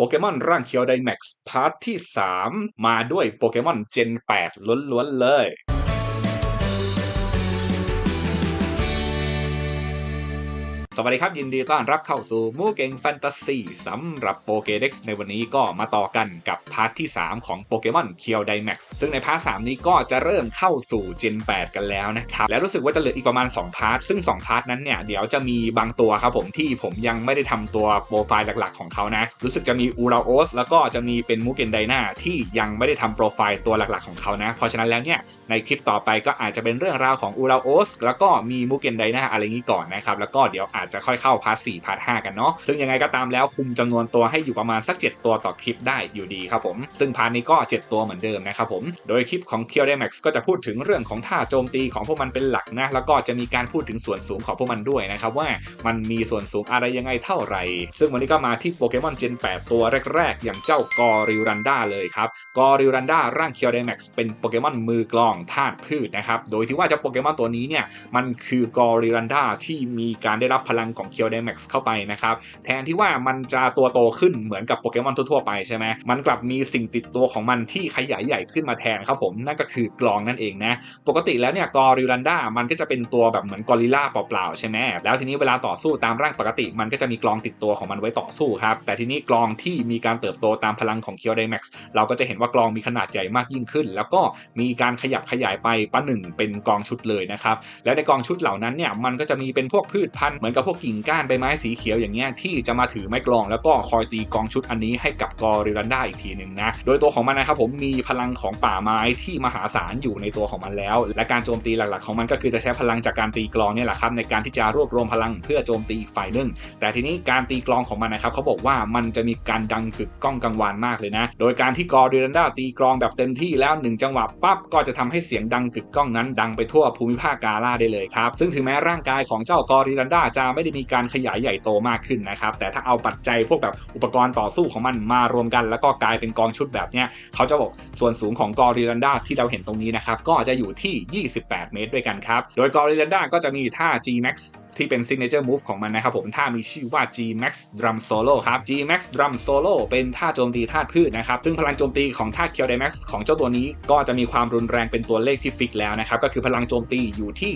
โปเกมอนร่างเคียวไดแม็กซ์พาร์ทที่ 3 มาด้วยโปเกมอนเจน 8 ล้วนๆเลย สวัสดีครับ ยินดีต้อนรับเข้าสู่มูเก่งแฟนตาซีสำหรับโปเกเด็กซ์ในวันนี้ก็มาต่อกันกับพาร์ทที่ 3 ของโปเกมอนเคียวไดแม็กซ์ซึ่งในพาร์ท3นี้ก็จะเริ่มเข้าสู่เจน 8 กันแล้วนะครับ แล้วรู้สึกว่าจะเหลืออีกประมาณ 2 พาร์ท ซึ่ง 2 พาร์ทนั้นเนี่ย เดี๋ยวจะมีบางตัวครับผมที่ผมยังไม่ได้ทำตัวโปรไฟล์หลักๆของเขานะ รู้สึกจะมีอูราโอสแล้วก็จะมีเป็นมูเกนไดนาที่ยังไม่ได้ทำโปรไฟล์ตัวหลักๆของเขานะ เพราะฉะนั้นแล้วเนี่ยในคลิปต่อไปก็อาจจะเป็นเรื่องราวของอูราโอสแล้วก็มีมูเกนไดนาอะไรนี้ก่อนนะครับแล้วก็เดี๋ยวอาจจะค่อยเข้าพาร์ท4พาร์ท5กันเนาะซึ่งยังไงก็ตามแล้วคุมจำนวนตัวให้อยู่ประมาณสัก 7 ตัวต่อคลิปได้อยู่ดีครับผม ซึ่งพาร์ทนี้ก็ 7 ตัวเหมือนเดิมนะครับผม โดยคลิปของ k i l l d a m a x ก็จะพูดถึงเรื่องของท่าโจมตีของพวกมันเป็นหลักนะ แล้วก็จะมีการพูดถึงส่วนสูงของพวกมันด้วยนะครับว่ามันมีส่วนสูงอะไรยังไงเท่าไหร่ ซึ่งวันนี้ก็มาที่โปเกมอนเจน8 ตัวแรก ๆ อย่างเจ้ากอริรันดาเลยครับกอริรันดาร่าง k i l l d a m a x เป็นโปเกมอนมือกลองธาตุพืชนะครับโดยที่ว่าเจ้าโปเกมอนตัวนี้เนี่ยมันคือกอริรันดาที่มีการได้รับพลังของ k i l l d a m a x เข้าไปนะครับ แทนที่ว่ามันจะตัวโตขึ้นเหมือนกับโปเกมอนทั่วๆไปใช่ไหมมันกลับมีสิ่งติดตัวของมันที่ขยายใหญ่ขึ้นมาแทนครับผมนั่นก็คือกลองนั่นเองนะปกติแล้วเนี่ยกอริลันดามันก็จะเป็นตัวแบบเหมือนกอริลลาเปล่าๆใช่ไหมแล้วทีนี้เวลาต่อสู้ตามร่างปกติ มันก็จะมีกลองติดตัวของมันไว้ต่อสู้ครับแต่ทีนี้กลองที่มีการเติบโตตามพลังของเคียวไดแม็กซ์เราก็จะเห็นว่ากลองมีขนาดใหญ่มากยิ่งขึ้น แล้วก็มีการขยับขยายไปประหนึ่งเป็นกองชุดเลยนะครับแล้วในกองชุดเหล่านั้นเนี่ยมันก็จะมีเป็นพวกพืชพันธุ์เหมือนกับพวกกิ่งก้านใบไม้สีเขียวอย่างเงี้ยที่จะมาถือไม้กลอง แล้วก็คอยตีกองชุดอันนี้ให้กับกอริรันดาอีกทีหนึ่งนะ โดยตัวของมันนะครับผมมีพลังของป่าไม้ที่มหาศาลอยู่ในตัวของมันแล้ว และการโจมตีหลักๆ ของมันก็คือจะใช้พลังจากการตีกลองเนี่ยแหละครับในการที่จะรวบรวมพลังเพื่อโจมตีอีกฝ่ายหนึ่งแต่ทีนี้การตีกลองของมันนะครับเขาบอกว่ามันจะมีการดังกึกก้องกังวานมากเลยนะ โดยการที่กอริรันดาตีกลองแบบเต็มที่แล้วหนึ่งจังหวะปั๊บก็จะทำให้เสียงดังกึกก้องนั้น ดังไปทั่วภูมิภาคกาลาได้เลยครับซึ่งถึงแม้ร่างกายของเจ้ากอริรันดาจะไม่ได้มีการขยายใหญ่โตมากขึ้นนะครับ แต่ถ้าเอาปัจจัยพวกแบบอุปกรณ์ต่อสู้ของมันมารวมกัน แล้วก็กลายเป็นกองชุดแบบเนี้ยเขาจะบอกส่วนสูงของกอริลันดาที่เราเห็นตรงนี้นะครับก็จะอยู่ที่ 28 เมตรด้วยกันครับ โดยกอริลันดาก็จะมีท่า G Max ที่เป็น signature move ของมันนะครับผมท่ามีชื่อว่า G Max Drum Solo ครับ G Max Drum Solo เป็นท่าโจมตีธาตุพืชนะครับ ซึ่งพลังโจมตีของท่า k i l d a m a x ของเจ้าตัวนี้ก็จะมีความรุนแรงเป็นตัวเลขที่ฟิกแล้วนะครับ ก็คือพลังโจมตีอยู่ที่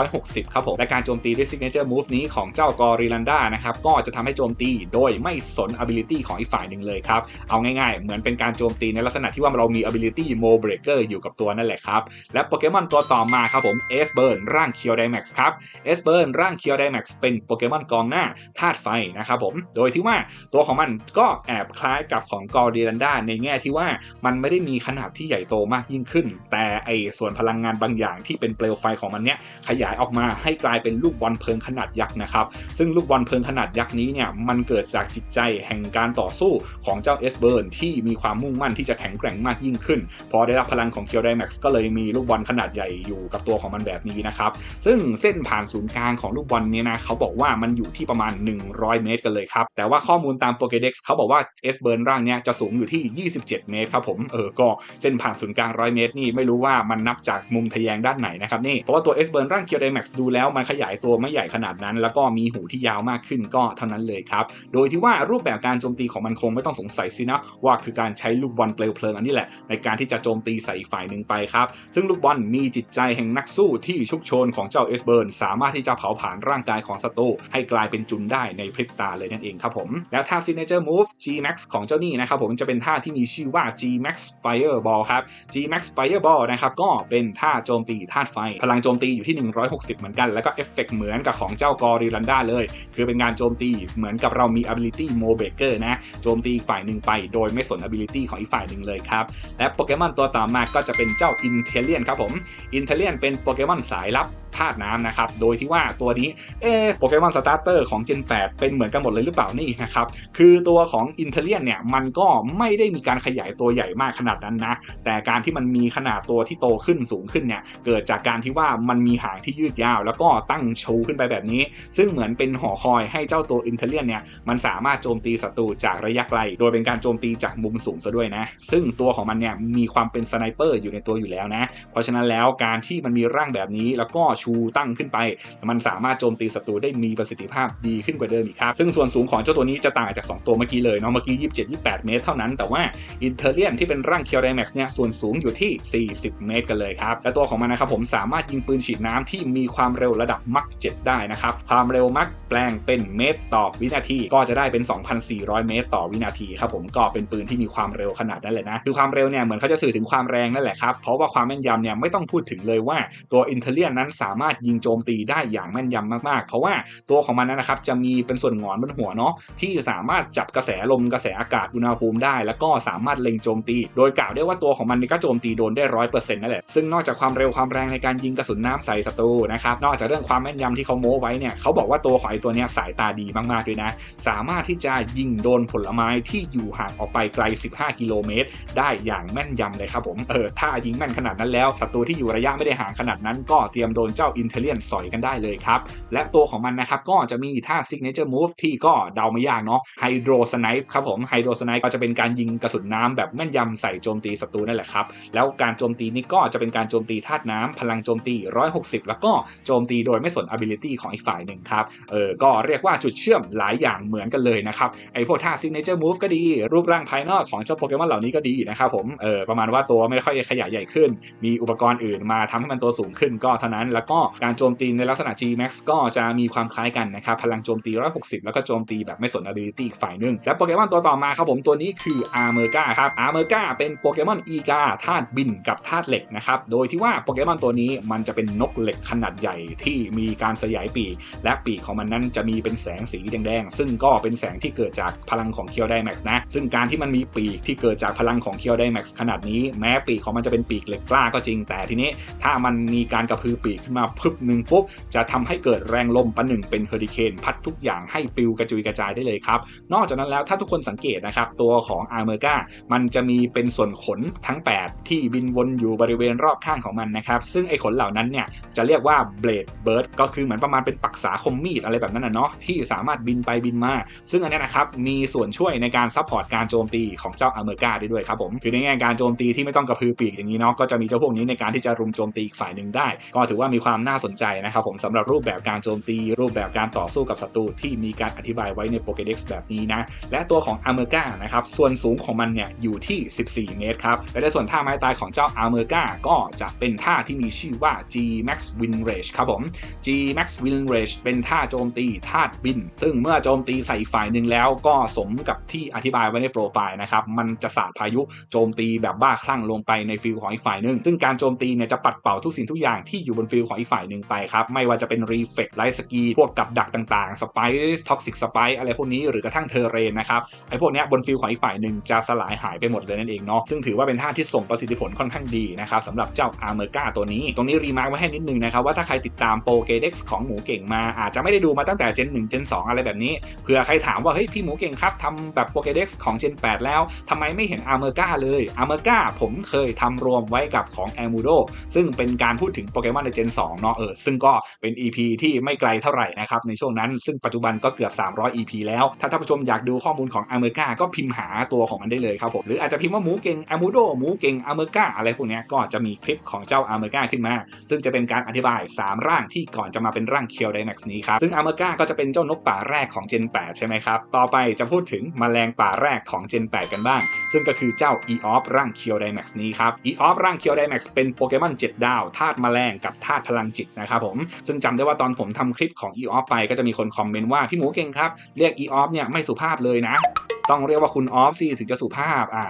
160 ครับผม และการโจมตีด้วย signature move นี้ของเจ้ากอริลันดานะครับ ก็จะทำให้โจมตีโดยไม่สน ability ของอีกฝ่ายหนึ่งเลยครับ เอาง่ายๆ เหมือนเป็นการโจมตีในลักษณะที่ว่าเรามี ability Mo Breaker อยู่กับตัวนั่นแหละครับ และโปเกมอนตัวต่อมาครับผม S Burn ร่าง k i l d a m a x ครับ S Burn ร่าง k i l d a m a x เป็นโปเกมอนกองหน้าธาตุไฟนะครับผม โดยที่ว่าตัวของมันก็แอบคล้ายกับของกอริลันดาในแง่ที่ว่ามันไม่ได้มีขนาดที่ใหญ่โตมากยิ่งขึ้น แต่ไอส่วนพลังงานบางอย่างที่เป็นเปลวไฟของมันเนี้ยขยายออกมาให้กลายเป็นลูกบอลเพลิงขนาดยักษ์นะครับ ซึ่งลูกบอลเพลิงขนาดยักษ์นี้เนี่ยมันเกิดจากจิตใจแห่งการต่อสู้ของเจ้าเอสเบิร์นที่มีความมุ่งมั่นที่จะแข็งแกร่งมากยิ่งขึ้น พอได้รับพลังของเคียวไดแม็กซ์ก็เลยมีลูกบอลขนาดใหญ่อยู่กับตัวของมันแบบนี้นะครับซึ่งเส้นผ่านศูนย์กลางของลูกบอลเนี่ยนะเขาบอกว่ามันอยู่ที่ประมาณ 100 เมตรกันเลยครับ แต่ว่าข้อมูลตามโปเกเด็กซ์เขาบอกว่าเอสเบิร์นร่างเนี้ยจะสูงอยู่ที่ 27 เมตรครับผมเออก็เส้นผ่านศูนย์กลาง100เมตรนี่ไม่รู้ว่ามันนับจากมุมทะแยงด้านไหนนะครับนี่เพราะว่าตัวเอสเบิร์นร่างเคียวไดแม็กซ์ดูแล้วมันขยายตัวไม่ใหญ่ขนาดนั้น แล้วก็มีหูที่ยาวมากขึ้นก็เท่านั้นเลยครับโดยที่ว่ารูปแบบการโจมตีของมันคงไม่ต้องสงสัยสินะว่าคือการใช้ลูกบอลเปลวเพลิงอันนี้แหละ ในการที่จะโจมตีใส่อีกฝ่ายหนึ่งไปครับซึ่งลูกบอลมีจิตใจแห่งนักสู้ที่ชุกชนของเจ้าเอสเบิร์นสามารถที่จะเผาผลาญร่างกายของศัตรูให้กลายเป็นจุนได้ในพริบตาเลยนั่นเองครับผม แล้วท่า signature move G Max ของเจ้านี่นะครับผมจะเป็นท่าที่มีชื่อว่า G Max Fireball ครับ G Max Fireball นะครับก็เป็นท่าโจมตีธาตุไฟ พลังโจมตีอยู่ที่ 160 เหมือนกัน แล้วก็เอฟเฟกเหมือนกับของเจ้ากอริลันดาเลย คือเป็นการโจมตีเหมือนกับเรามี ability Mo b e a k e r นะโจมตีฝ่ายหนึ่งไป โดยไม่สน ability ของอีกฝ่ายหนึ่งเลยครับและโปเกมอนตัวต่อมาก็จะเป็นเจ้า i n t e l l i o n ครับผม i n t e l l i o n เป็นโปเกมอนสายลับธาตุน้ำนะครับโดยที่ว่าตัวนี้เอ๊โปเกมอนสตาร์เตอร์ของ Gen 8 เป็นเหมือนกันหมดเลยหรือเปล่านี่นะครับ คือตัวของ i n t e l l i o n เนี่ย มันก็ไม่ได้มีการขยายตัวใหญ่มากขนาดนั้นนะ แต่การที่มันมีขนาดตัวที่โตขึ้นสูงขึ้นเนี่ย เกิดจากการที่ว่ามันมีหางที่ยืดยาว แล้วก็ตั้งชูขึ้นไปแบบนี้ ซึ่งเหมือนเป็นหอคอยให้เจ้าตัว i n t e l l i o n เนี่ย มันสามารถโจมตีศัตรูจากระยะไกล โดยเป็นการโจมตีจากมุมสูงซะด้วยนะ ซึ่งตัวของมันเนี่ยมีความเป็นสไนเปอร์อยู่ในตัวอยู่แล้วนะ เพราะฉะนั้นแล้วการที่มันมีร่างแบบนี้แล้วก็ชูตั้งขึ้นไป มันสามารถโจมตีศัตรูได้มีประสิทธิภาพดีขึ้นกว่าเดิมอีกครับ ซึ่งส่วนสูงของเจ้าตัวนี้จะต่างจาก 2 ตัวเมื่อกี้เลยเนาะ เมื่อกี้ 27-28 เมตรเท่านั้น แต่ว่าอินเทเลียนที่เป็นร่างเคียวไดแม็กซ์เนี่ย ส่วนสูงอยู่ที่ 40 เมตรกันเลยครับ และตัวของมันนะครับผมสามารถยิงปืนฉีดน้ำที่มีความเร็วระดับมัก7ได้นะครับ ความเร็วมักแปลงเป็นเมตรต่อวินาที ก็จะได้เป็น 2,400 เมตร ต่อวินาทีครับผม ก็เป็นปืนที่มีความเร็วขนาดนั้นเลยนะ คือความเร็วเนี่ยเหมือนเขาจะสื่อถึงความแรงนั่นแหละครับ เพราะว่าความแม่นยำเนี่ยไม่ต้องพูดถึงเลยว่าตัวอินเทเลียนนั้นสามารถยิงโจมตีได้อย่างแม่นยำมากๆ เพราะว่าตัวของมันนะครับจะมีเป็นส่วนหงอนบนหัวเนาะที่สามารถจับกระแสลมกระแสอากาศอุณหภูมิได้ แล้วก็สามารถเล็งโจมตี โดยกล่าวได้ว่าตัวของมันนี่ก็โจมตีโดนได้ร้อยเปอร์เซ็นต์นั่นแหละซึ่งนอกจากความเร็วความแรงในการยิงกระสุนน้ำใส่ศัตรูนะครับนอกจากเรื่องความแม่นยำที่เขาโม้ไว้เนี่ยเขาบอกว่าตัวของไอตัวเนี้ยสายตาดีมากๆด้วยนะ สามารถที่จะยิงโดนผลไม้ที่อยู่ห่างออกไปไกล 15 กิโลเมตร ได้อย่างแม่นยำเลยครับผมเออถ้ายิงแม่นขนาดนั้นแล้วศัตรูที่อยู่ระยะไม่ได้ห่างขนาดนั้น ก็เตรียมโดนเจ้าอินเทเลียนสอยกันได้เลยครับและตัวของมันนะครับก็จะมีท่า signature move ที่ก็เดาไม่ยากเนาะไฮโดรสไนป์ครับผมไฮโดรสไนป์ก็จะเป็นการยิงกระสุนน้ำแบบแม่นยำใส่โจมตีศัตรูนั่นแหละครับ แล้วการโจมตีนี้ก็จะเป็นการโจมตีธาตุน้ำพลังโจมตี 160 แล้วก็โจมตีโดยไม่สน ability ของอีกฝ่ายหนึ่งครับ เออ ก็เรียกว่าจุดเชื่อมหลายอย่างเหมือนกันเลยนะครับ ไอพวกท่า signature move ก็ดี รูปร่างภายนอกของเจ้าโปเกมอนเหล่านี้ก็ดีนะครับผม เออ ประมาณว่าตัวไม่ค่อยขยายใหญ่ขึ้น มีอุปกรณ์อื่นมาทำให้มันตัวสูงขึ้นก็เท่านั้น แล้วก็การโจมตีในลักษณะ G Max ก็จะมีความคล้ายกันนะครับพลังโจมตี 160 แล้วก็โจมตีแบบไม่สน ability อีกฝ่ายหนึ่งและโปเกมอนตัวต่อมาครับผมตัวนี้คือ a r m e r g a ครับ a r m e r g a เป็นโปเกมอนอีกาธาตุบินกับธาตุเหล็กนะครับโดยที่ว่าโปเกมอนตัวนี้มันจะเป็นนกเหล็กขนาดใหญ่ที่มีการสยายปีกและปีกของมันนั้นจะมีเป็นแสงสีแดงๆซึ่งก็เป็นแสงที่เกิดจากพลังของเคียวไดแม็กซ์นะซึ่งการที่มันมีปีกที่เกิดจากพลังของเคียวไดแม็กซ์ขนาดนี้แม้ปีกของมันจะเป็นปีกเหล็กกล้าก็จริงแต่ทีนี้ถ้ามันมีการกระพือปีกขึ้นมาพึบหนึ่งปุ๊บจะทำให้เกิดแรงลมประหนึ่งเป็นเฮอริเคนพัดทุกอย่างให้ปลิวกระจุยกระจายได้เลยครับ นอกจากนั้นแล้วถ้าทุกคนสังเกตนะครับ ตัวของอาร์เมอร์กามันจะมีเป็นส่วนขนทั้ง 8 ที่บินวนอยู่บริเวณรอบข้างของมันนะครับ ซึ่งไอ้ขนเหล่านั้นเนี่ยจะเรียกว่าเบลดเบิร์ดก็คือเหมือนประมาณเป็นปักษาคมมีดอะไรแบบนั้นนะเนาะที่สามารถบินไปบินมา ซึ่งอันนี้นะครับมีส่วนช่วยในการซัพพอร์ตการโจมตีของเจ้าอาร์เมอร์กาได้ด้วยครับผมคือในแง่การโจมตีที่ไม่ต้องกระพือปีกอย่างนี้เนาะก็จะมีเจ้าพวกนี้ในการที่จะรุมโจมตีอีกฝ่ายหนึ่งได้ ก็ถือว่ามีความน่าสนใจนะครับผมสำหรับรูปแบบการโจมตี รูปแบบการต่อสู้กับศัตรูที่มีการอธิบายไว้ในโปเกเด็กซ์แบบนี้นะ และตัวของอาร์เมอร์กานะครับส่วนสูงของมันเนี่ยอยู่ที่ 14 เมตรครับ และในส่วนท่าไม้ตายของเจ้าอาร์เมอร์กาก็จะเป็นท่าที่มีชื่อว่า G Max Win Rage ครับผม G Max Win Rage เป็นท่าโจมตีธาตุบิน ซึ่งเมื่อโจมตีใส่อีกฝ่ายหนึ่งแล้วก็สมกับที่อธิบายไว้ในโปรไฟล์นะครับ มันจะสาดพายุโจมตีแบบบ้าคลั่งลงไปในฟิลของอีกฝ่ายหนึ่งซึ่งการโจมตีเนี่ยจะปัดเป่าทุกสิ่งทุกอย่างที่อยู่บนฟิลของอีกฝ่ายหนึ่งไปครับ ไม่ว่าจะเป็นรีเฟกไลท์สกีพวกกับดักต่างๆสไปซ์ท็อกซิกสไปซ์อะไรพวกนี้หรือกระทั่งเทเรนนะครับไอ้พวกนี้บนฟิลของอีกฝ่ายหนึ่งจะสลายหายไปหมดเลยนั่นเองเนาะซึ่งถือว่าเป็นท่าที่ส่งประสิทธิผลค่อนข้างดีนะครับสำหรับเจ้าอาร์เมอร์กาตัวนี้ ตรงนี้รีมาร์กไว้ให้นิดนึงนะครับว่าถ้าใครติดตามโปเกเด็กซ์ของหมูเก่งมาอาจจะไม่ได้ดูมาตั้งแต่เจน1เจน2 อะไรแบบนี้เผื่อใครถามว่าเฮ้ยพี่หมูเก่งครับทำแบบโปเกเด็กซ์ของเจน8 แล้วทำไมไม่เห็นอาร์เมอร์กาเลยอาร์เมอร์กาผมเคยทำรวมไว้กับของแอมูโดซึ่งเป็นการพูดถึงโปเกมอนในเจน2เนาะเออซึ่งก็เป็น EP ที่ไม่ไกลเท่าไหร่นะครับในช่วงนั้นซึ่งปัจจุบันก็เกือบ 300 EP แล้ว ถ้าท่านผู้ชมอยากดูข้อมูลของอาร์เมอร์กาก็พิมพ์หาตัวของมันได้เลยครับผมหรืออาจจะพิมพ์ว่าหมูเก่งอมูโดหมูเก่งอาร์เมอร์กาอะไรพวกนี้ก็จะมีคลิปของเจ้าอาร์เมอร์กาขึ้นมา ซึ่งจะเป็นการอธิบาย 3 ร่างที่ก่อนจะมาเป็นร่างเคียวไดแม็กซ์นี้ครับซึ่งอาร์เมอร์กาก็จะเป็นเจ้านกป่าแรกของเจน8ใช่ไหมครับต่อไปจะพูดถึงมแมลงป่าแรกของเจน8กันบ้าง ซึ่งก็คือเจ้า e o f ร่างเคียวไดแม็กซ์นี้ครับ e o f ร่างเคียวไดแม็กซ์เป็นโปเกมอน7ดาวธาตุแมลงกับธาตุพลังจิตนะครับผมซึ่งจำได้ว่าตอนผมทำคลิปของ e o f ไปก็จะมีคนคอมเมนต์ว่า พี่หมูเก่งครับ เรียก e o f เนี่ยไม่สุภาพเลยนะ ต้องเรียกว่าคุณออฟสิถึงจะสุภาพอ่า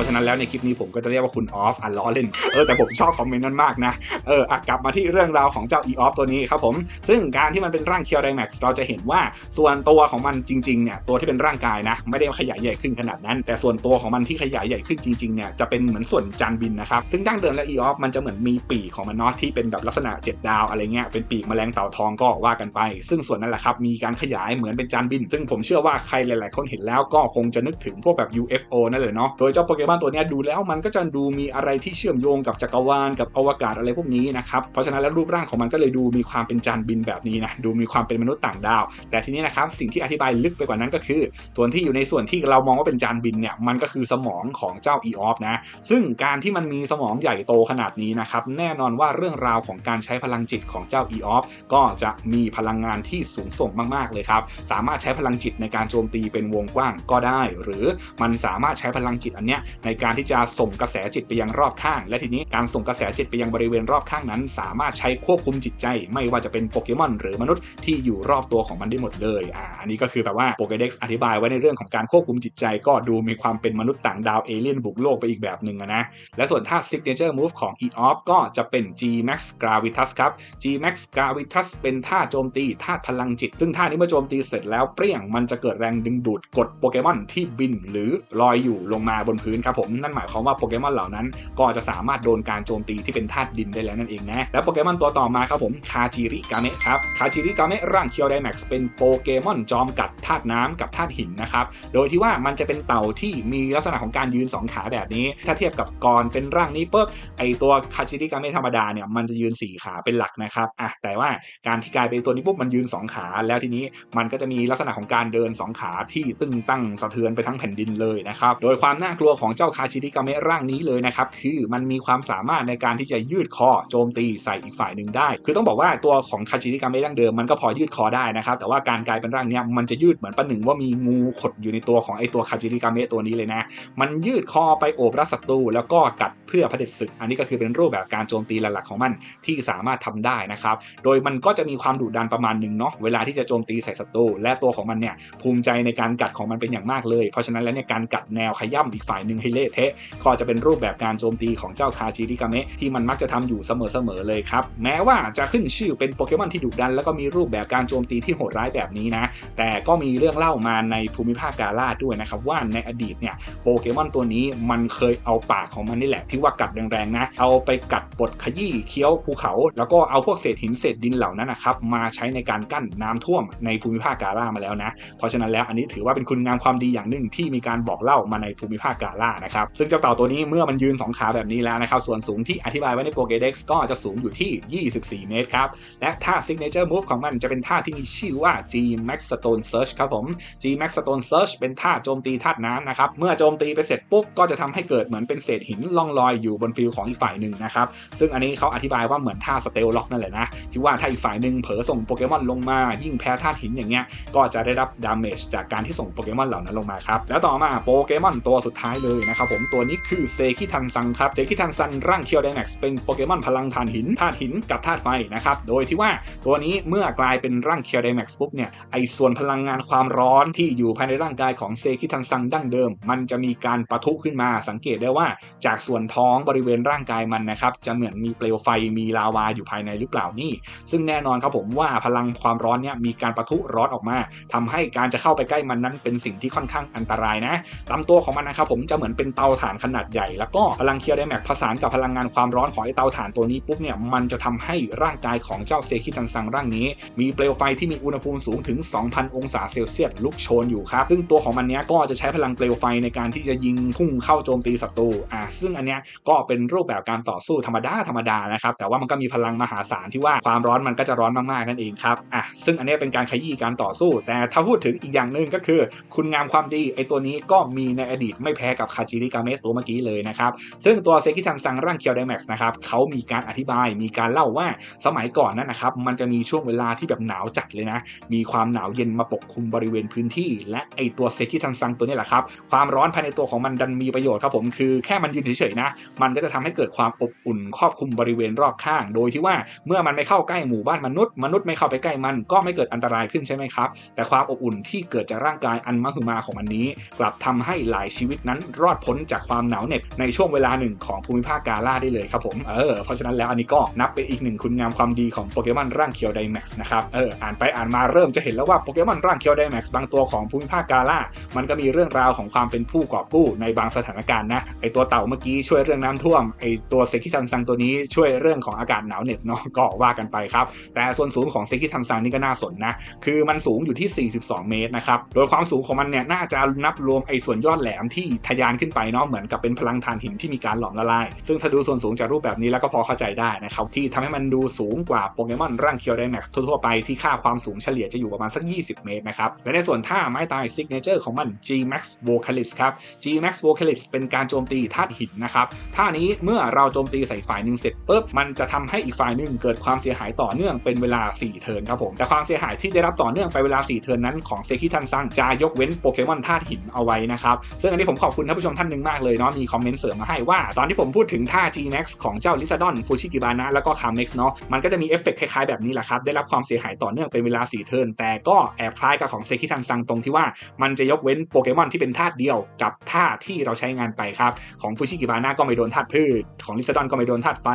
ราะฉะนั้นแล้วในคลิปนี้ผมก็จะเรียกว่าคุณออฟอะล้อเล่นเออแต่ผมชอบคอมเมนต์นั้นมากนะเอออะกลับมาที่เรื่องราวของเจ้า e off ตัวนี้ครับผม ซึ่งการที่มันเป็นร่างเคียวไดแม็กซ์เราจะเห็นว่าส่วนตัวของมันจริงๆเนี่ยตัวที่เป็นร่างกายนะ ไม่ได้ขยายใหญ่ขึ้นขนาดนั้น แต่ส่วนตัวของมันที่ขยายใหญ่ขึ้นจริงๆเนี่ยจะเป็นเหมือนส่วนจานบินนะครับซึ่งดั้งเดิมแล้ว e off มันจะเหมือนมีปีกของมันเนาะที่เป็นแบบลักษณะ 7 ดาวอะไรเงี้ยเป็นปีกแมลงเต่าทองก็ว่ากันไป ซึ่งส่วนนั้นแหละครับมีการขยายเหมือนเป็นจานบิน ซึ่งผมเชื่อว่าใครหลาย ๆ คนเห็นแล้วก็คงจะนึกถึงพวกแบบ UFO นั่นแหละเนาะโดยเจ้าโปเกมอนตัวเนี้ยดูแล้วมันก็จะดูมีอะไรที่เชื่อมโยงกับจักรวาลกับอวกาศอะไรพวกนี้นะครับเพราะฉะนั้นแล้วรูปร่างของมันก็เลยดูมีความเป็นจานบินแบบนี้นะดูมีความเป็นมนุษย์ต่างดาว แต่ทีนี้นะครับสิ่งที่อธิบายลึกไปกว่านั้นก็คือ ส่วนที่อยู่ในส่วนที่เรามองว่าเป็นจานบินเนี่ยมันก็คือสมองของเจ้าอีออฟนะซึ่งการที่มันมีสมองใหญ่โตขนาดนี้นะครับแน่นอนว่าเรื่องราวของการใช้พลังจิตของเจ้าอีออฟก็จะมีพลังงานที่สูงส่งมากๆเลยครับสามารถใช้พลังจิตในการโจมตีเป็นวงกว้างก็ได้ หรือมันสามารถใช้พลังจิตอันเนี้ยในการที่จะส่งกระแสจิตไปยังรอบข้าง และทีนี้การส่งกระแสจิตไปยังบริเวณรอบข้างนั้น สามารถใช้ควบคุมจิตใจ ไม่ว่าจะเป็นโปเกมอนหรือมนุษย์ที่อยู่รอบตัวของมันได้หมดเลยอ่าอันนี้ก็คือแบบว่าโปเกเด็กซ์อธิบายไว้ในเรื่องของการควบคุมจิตใจ ก็ดูมีความเป็นมนุษย์ต่างดาวเอเลี่ยนบุกโลกไปอีกแบบหนึ่งนะและส่วนท่า signature move ของ E-Off ก็จะเป็น G Max Gravitas ครับ G Max Gravitas เป็นท่าโจมตีท่าพลังจิต ซึ่งท่านี้เมื่อโจมตีเสร็จแล้วเปรี้ยงมันจะเกิดแรงดึงดูดกดโปเกมอนที่บินหรือลอยอยู่ลงมาบนพื้นครับผมนั่นหมายความว่าโปเกมอนเหล่านั้น ก็จะสามารถโดนการโจมตีที่เป็นธาตุดินได้แล้วนั่นเองนะและโปเกมอนตัวต่อมาครับผมคาจิริกาเมะครับคาจิริกาเมะร่างเคียวไดแม็กซ์เป็นโปเกมอนจอมกัดธาตุน้ำกับธาตุหินนะครับโดยที่ว่ามันจะเป็นเต่าที่มีลักษณะของการยืน 2 ขาแบบนี้ ถ้าเทียบกับก่อนเป็นร่างนี้ปุ๊บไอตัวคาจิริกาเมะธรรมดาเนี่ยมันจะยืน 4 ขาเป็นหลักนะครับอะแต่ว่าการที่กลายเป็นตัวนี้ปุ๊บมันยืน 2 ขา แล้วทีนี้มันก็จะมีลักษณะของการเดิน 2 ขาที่ตึงตั้งสะเทือนไปทั้งแผ่นดินเลยนะครับโดยความน่ากลัวของของเจ้าคาจิริกาเมะร่างนี้เลยนะครับ คือมันมีความสามารถในการที่จะยืดคอโจมตีใส่อีกฝ่ายหนึ่งได้ คือต้องบอกว่าตัวของคาจิริกาเมะดั้งเดิมมันก็พอยืดคอได้นะครับ แต่ว่าการกลายเป็นร่างนี้มันจะยืดเหมือนประหนึ่งว่ามีงูขดอยู่ในตัวของไอตัวคาจิริกาเมะตัวนี้เลยนะ มันยืดคอไปโอบรัศัตรูแล้วก็กัดเพื่อเผด็จศึก อันนี้ก็คือเป็นรูปแบบการโจมตีหลักๆของมันที่สามารถทำได้นะครับ โดยมันก็จะมีความดุดันประมาณหนึ่งเนาะ เวลาที่จะโจมตีใส่ศัตรูและตัวของมันเนี่ยภูมิใจในการกัดของมันเป็นอย่างมากเลย เพราะฉะนั้นแล้วเนี่ยการกัดแนวขย่ำอีกฝ่ายหนึ่งให้เละเทะก็จะเป็นรูปแบบการโจมตีของเจ้าคาจิริกาเมะที่มันมักจะทำอยู่เสมอๆเลยครับ แม้ว่าจะขึ้นชื่อเป็นโปเกมอนที่ดุดัน แล้วก็มีรูปแบบการโจมตีที่โหดร้ายแบบนี้นะ แต่ก็มีเรื่องเล่ามาในภูมิภาคกาลาดด้วยนะครับ ว่าในอดีตเนี่ยโปเกมอนตัวนี้มันเคยเอาปากของมันนี่แหละที่ว่ากัดแรงๆนะ เอาไปกัดปดขยี้เคี้ยวภูเขา แล้วก็เอาพวกเศษหินเศษดินเหล่านั้นนะครับมาใช้ในการกั้นน้ำท่วมในภูมิภาคกาลามาแล้วนะ เพราะฉะนั้นแล้วอันนี้ถือว่าเป็นคุณงามความดีอย่างหนึ่งที่มีการบอกเล่ามาในภูมิภาคกาลานะครับ ซึ่งเจ้าเต่าตัวนี้เมื่อมันยืน 2 ขาแบบนี้แล้วนะครับ ส่วนสูงที่อธิบายไว้ในโปเกเด็กซ์ก็จะสูงอยู่ที่ 24 เมตรครับ และท่า signature move ของมันจะเป็นท่าที่มีชื่อว่า G Max Stone Search ครับผม G Max Stone Search เป็นท่าโจมตีธาตุน้ำนะครับ เมื่อโจมตีไปเสร็จปุ๊บก็จะทำให้เกิดเหมือนเป็นเศษหินล่องลอยอยู่บนฟิลของอีกฝ่ายหนึ่งนะครับ ซึ่งอันนี้เขาอธิบายว่าเหมือนท่าสเตลล็อกนั่นแหละนะ ที่ว่าถ้าอีกฝ่ายหนึ่งเผลอส่งโปเกมอนลงมา ยิ่งแพ้ธาตุหินอย่างเงี้ย ก็จะได้รับดาเมจจากการที่ส่งโปเกมอนเหล่านั้นลงมาครับ แล้วต่อมาโปเกมอนตัวสุดท้ายเลยนะครับผมตัวนี้คือเซคิทันซังครับเซคิทันซังร่างเคียวไดแม็กซ์เป็นโปเกมอนพลังธาตุหินธาตุหินกับธาตุไฟนะครับโดยที่ว่าตัวนี้เมื่อกลายเป็นร่างเคียวไดแม็กซ์ปุ๊บเนี่ยไอส่วนพลังงานความร้อนที่อยู่ภายในร่างกายของเซคิทันซังดั้งเดิม มันจะมีการปะทุขึ้นมาสังเกตได้ว่า จากส่วนท้องบริเวณร่างกายมันนะครับจะเหมือนมีเปลวไฟมีลาวาอยู่ภายในหรือเปล่านี่ ซึ่งแน่นอนครับผมว่าพลังความร้อนเนี่ยมีการปะทุร้อนออกมาทำให้การจะเข้าไปใกล้มันนั้นเป็นสิ่งที่ค่อนข้างอันตรายนะลำตัวของมันนะครับผมจะเหมือนเป็นเตาถ่านขนาดใหญ่ แล้วก็พลังเคียวไดแม็กผสานกับพลังงานความร้อนของไอเตาถ่านตัวนี้ปุ๊บเนี่ยมันจะทำให้ร่างกายของเจ้าเซคิทันซังร่างนี้ มีเปลวไฟที่มีอุณหภูมิสูงถึง 2,000 องศาเซลเซียสลุกโชนอยู่ครับ ซึ่งตัวของมันเนี้ยก็จะใช้พลังเปลวไฟในการที่จะยิงพุ่งเข้าโจมตีศัตรูอ่าซึ่งอันเนี้ยก็เป็นรูปแบบการต่อสู้ธรรมดาธรรมดานะครับแต่ว่ามันก็มีพลังมหาศาลที่ว่าความร้อนมันก็จะร้อนมากๆนั่นเองครับอะซึ่งอันเนี้ยเป็นการขยี้การต่อสู้ แต่ถ้าพูดถึงอีกอย่างหนึ่งก็คือ คุณงามความดีไอตัวนี้ก็มีในอดีตไม่แพ้กับคาจิริกาเมะตัวเมื่อกี้เลยนะครับซึ่งตัวเซคิทังซังร่างเคียวไดแม็กซ์นะครับเขามีการอธิบายมีการเล่าว่าสมัยก่อนนั้นนะครับมันจะมีช่วงเวลาที่แบบหนาวจัดเลยนะ มีความหนาวเย็นมาปกคลุมบริเวณพื้นที่ และไอตัวเซคิทังซังตัวนี้แหละครับความร้อนภายในตัวของมันดันมีประโยชน์ครับผมคือแค่มันยืนเฉยๆนะมันก็จะทำให้เกิดความอบอุ่นครอบคลุมบริเวณรอบข้าง โดยที่ว่าเมื่อมันไม่เข้าใกล้หมู่บ้านมนุษย์มนุษย์ไม่เข้าไปใกล้มันก็ไม่เกิดอันตรายขึ้นใช่ไหมครับแต่ความอบอุ่นที่เกิดจากร่างกายอันมหึมาของมันนี้ กลับทำให้หลายชีวิตนั้นรอดพ้นจากความหนาวเหน็บในช่วงเวลาหนึ่งของภูมิภาคกาลาได้เลยครับผมเออเพราะฉะนั้นแล้วอันนี้ก็นับเป็นอีกหนึ่งคุณงามความดีของโปเกมอนร่างเคียวไดแม็กซ์นะครับเอออ่านไปอ่านมาเริ่มจะเห็นแล้วว่าโปเกมอนร่างเคียวไดแม็กซ์บางตัวของภูมิภาคกาลามันก็มีเรื่องราวของความเป็นผู้กอบกู้ในบางสถานการณ์นะไอตัวเต่าเมื่อกี้ช่วยเรื่องน้ำท่วมไอตัวเซคิทันซังตัวนี้ช่วยเรื่องของอากาศหนาวเหน็บเนาะก็ว่ากันไปครับแต่ส่วนสูงของเซคิทันซังนี่ก็น่าสนนะคือมันสูงอยู่ที่ 42 เมตรนะครับโดยความสูงของมันเนี่ยน่าจะนับรวมไอส่วนยอดแหลมที่ทะยานานขึ้นไปเนาะเหมือนกับเป็นพลังถ่านหินที่มีการหลอมละลาย ซึ่งถ้าดูส่วนสูงจากรูปแบบนี้แล้วก็พอเข้าใจได้นะครับที่ทำให้มันดูสูงกว่าโปเกมอนร่างเคียวไดแม็กซ์ทั่วๆไปที่ค่าความสูงเฉลี่ยจะอยู่ประมาณสัก 20 เมตรนะครับและในส่วนท่าไม้ตายซิกเนเจอร์ของมัน G Max Vocalis ครับ G Max Vocalis เป็นการโจมตีธาตุหินนะครับท่านี้เมื่อเราโจมตีใส่ฝ่ายหนึ่งเสร็จปุ๊บมันจะทำให้อีกฝ่ายหนึ่งเกิดความเสียหายต่อเนื่องเป็นเวลา 4 เทิร์นครับผมแต่ความเสียหายที่ได้รับต่อเนื่องไปเวลา 4 เทิร์นนั้นของเซคิทันซังจะยกเว้นโปเกมอนธาตุหินเอาไว้นะครับซึ่งอันนี้ผมขอบคุณท่านผู้ชมท่านหนึ่งมากเลยเนาะมีคอมเมนต์เสริมมาให้ว่า ตอนที่ผมพูดถึงท่า G Max ของเจ้าลิซาดอนฟูชิกิบานะแล้วก็คาร์เม็กซ์เนาะมันก็จะมีเอฟเฟกต์คล้ายๆแบบนี้แหละครับ ได้รับความเสียหายต่อเนื่องเป็นเวลา 4 เทิร์นแต่ก็แอบคล้ายกับของเซคิทันซังตรงที่ว่ามันจะยกเว้นโปเกมอนที่เป็นธาตุเดียวกับท่าที่เราใช้งานไปครับ ของฟูชิกิบานะก็ไม่โดนธาตุพืช ของลิซาดอนก็ไม่โดนธาตุไฟ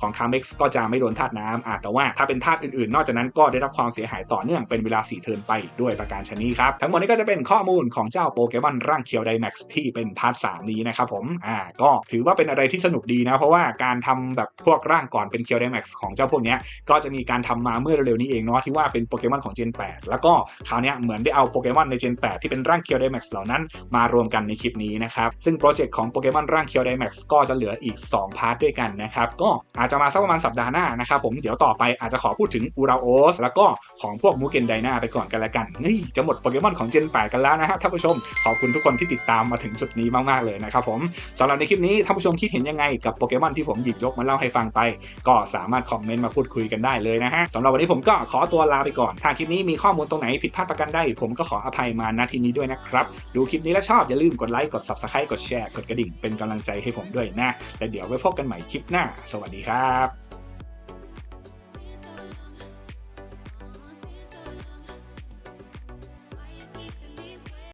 ของคาร์เม็กซ์ก็จะไม่โดนธาตุน้ำอะแต่ว่าถ้าเป็นธาตุอื่นๆ นอกจากนั้นก็ได้รับความเสียหายต่อเนื่องเป็นเวลา 4 เทิร์นไปด้วยประการชนีครับทั้งหมดนี้ก็จะเป็นข้อมูลของเจ้าโปเกมอนร่างเคียวไดแม็กซ์ที่เป็นพาร์ท3นี้นะครับผมอ่าก็ถือว่าเป็นอะไรที่สนุกดีนะ เพราะว่าการทำแบบพวกร่างก่อนเป็นเคียวไดแม็กซ์ของเจ้าพวกนี้ก็จะมีการทำมาเมื่อเร็วๆนี้เองเนาะที่ว่าเป็นโปเกมอนของ Gen 8 แล้วก็คราวนี้เหมือนได้เอาโปเกมอนใน Gen 8 ที่เป็นร่างเคียวไดแม็กซ์เหล่านั้นมารวมกันในคลิปนี้นะครับซึ่งโปรเจกต์ของโปเกมอนร่างเคียวไดแม็กซ์ก็จะเหลืออีก 2 พาร์ทด้วยกันนะครับก็อาจจะมาสักประมาณสัปดาห์หน้านะครับผมเดี๋ยวต่อไปอาจจะขอพูดถึงอูราโอสแล้วก็ของพวกมูเกนไดนาไปก่อนกันละกันนี่จะหมดโปเกมอนของ Gen 8 กันแล้วนะฮะท่านผู้ชมขอบคุณทุกคนที่ติดตามมาถึงจุดนี้มากๆเลยนะครับผมสำหรับในคลิปนี้ท่านผู้ชมคิดเห็นยังไงกับโปเกมอนที่ผมหยิบยกมาเล่าให้ฟังไป ก็สามารถคอมเมนต์มาพูดคุยกันได้เลยนะฮะสำหรับวันนี้ผมก็ขอตัวลาไปก่อนถ้าคลิปนี้มีข้อมูลตรงไหนผิดพลาดประกันได้ ผมก็ขออภัยมาณที่นี้ด้วยนะครับดูคลิปนี้แล้วชอบอย่าลืมกดไลค์กด subscribe กดแชร์กดกระดิ่งเป็นกำลังใจให้ผมด้วยนะและเดี๋ยวไว้พบกันใหม่คลิปหน้า สวัสดีครับ